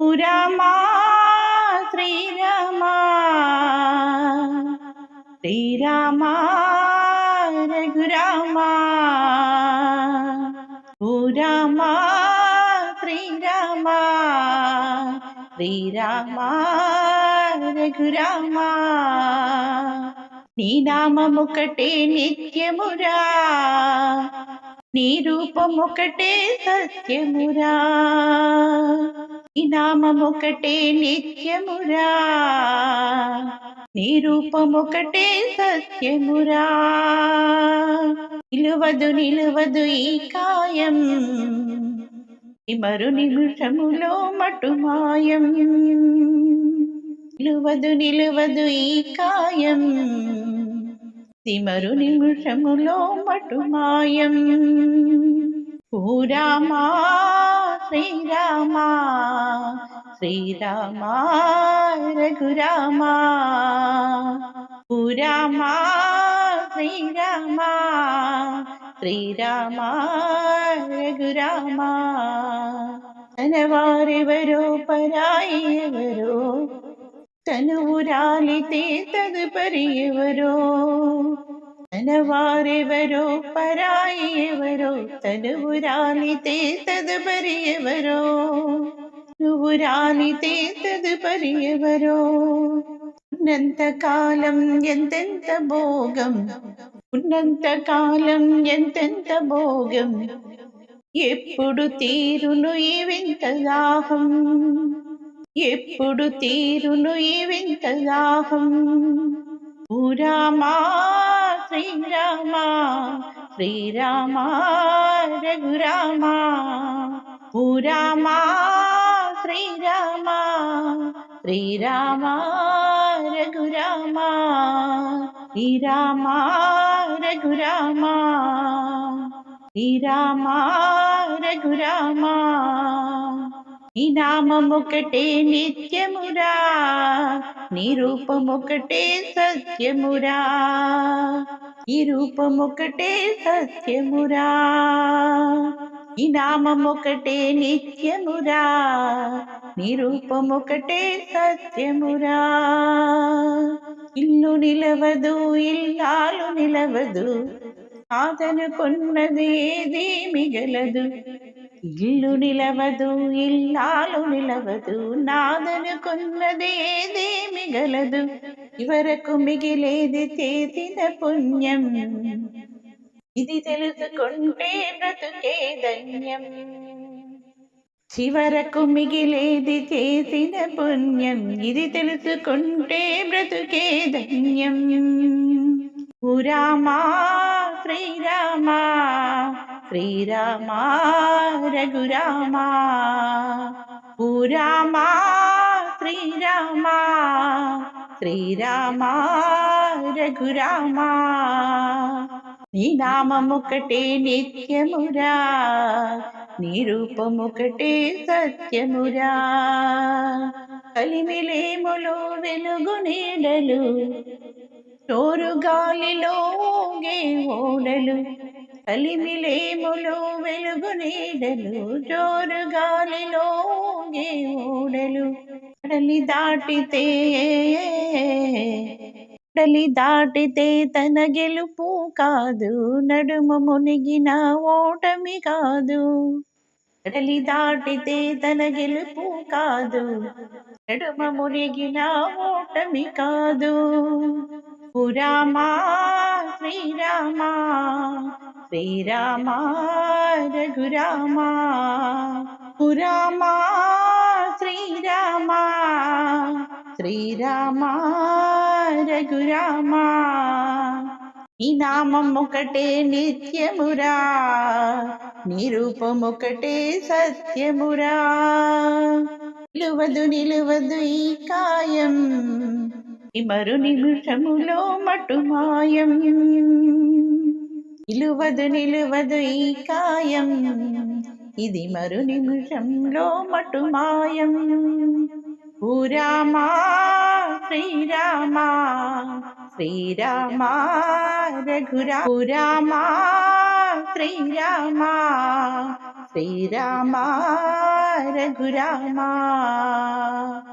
పురమా శ్రీరామా. శ్రీరామా రఘురామా. పురమా శ్రీరామా. శ్రీరామా రఘురామా. నీ నామముకటే నిత్యమురా. నీ రూపముకటే సత్యమురా. నీ నామముకటే నిత్యమురా. నీ రూపముకటే సత్యమురా. నిలువదు నిలువదు ఈ కాయం. మరు నిమిషములో మటుమాయం నిలువదు నిలువదు ఈ కాయం. సిమరు నిమిషములో మటుమాయం పూరామా ശ്രീരാമ ശ്രീരാമ രഘുരാമ. ഭൂരാമ ശ്രീരാമ ശ്രീരാമ രഘുരാമ. തനവാരെവരോ പരായവരോ തനുരാലി തേ തത് ఎవరో తనవారెవరో పరాయి ఎవరో తనువు రాలితే తదుపరి ఎవరో నువ్వు రాలితే తదుపరి ఎవరో ఉన్నంత కాలం ఎంతెంత భోగం ఉన్నంత కాలం ఎంతెంత భోగం ఎప్పుడు తీరును ఈ వింత దాహం ఎప్పుడు తీరును ఈ వింత దాహం ഭൂരാമാ ശ്രീരാമാ ശ്രീരാമാ രഘുരാമാ ഭൂരാമാ ശ്രീരാമാ ശ്രീരാമാ രഘുരാമാ ശ്രീരാമാ രഘുരാമാ ശ്രീരാമാ രഘുരാമാ నీ నామముకటే నిత్యమురా నీ రూపముకటే సత్యమురా నీ రూపముకటే సత్యమురా నీ నామముకటే నిత్యమురా నీ రూపముకటే సత్యమురా. ఇల్లు నిలవదు ఇల్లాలు నిలవదు ఆతను కొన్నది ఏది మిగలదు ఇల్లు నిలవదు ఇల్లాలు నిలవదు నాదనుకున్నది ఏది మిగలదు ఇవరకు మిగిలేది చేసిన పుణ్యం ఇది తెలుసుకుంటే బ్రతుకే ధన్యం చివరకు మిగిలేది చేసిన పుణ్యం ఇది తెలుసుకుంటే బ్రతుకే ధన్యం పురామా శ్రీరామా శ్రీరామా రఘురామా. పురామా శ్రీరామా. శ్రీరామా రఘురామా. నీ నామముకటే నిత్యమురా నీ రూపముకటే సత్యమురా. కలిమిలేములో వెలుగు నీడలు చోరు గాలిలో ఊగే ఓడలు కలిమిలేములు వెలుగు నీడలు జోరు గాలిలో ఊడలు. కడలి దాటితే కడలి దాటితే తన గెలుపు కాదు నడుమ మునిగిన ఓటమి కాదు. కడలి దాటితే తన గెలుపు కాదు నడుమ మునిగిన ఓటమి కాదు. పురామా శ్రీరామా శ్రీరామా రఘురామా పురామా శ్రీరామా శ్రీరామా రఘురామ. నీ నామం ఒకటే నిత్యమురా నీ రూపం ఒకటే సత్యమురా. నిలువదు నిలువదు ఈ కాయం మరు నిమిషములో మటుమాయం. నిలువదు నిలువదు ఈ కాయం ఇది మరు నిమిషంలో మటుమాయం పూరామా శ్రీరామా శ్రీరామా రఘురా పురామా శ్రీరామా శ్రీరామ రఘురామ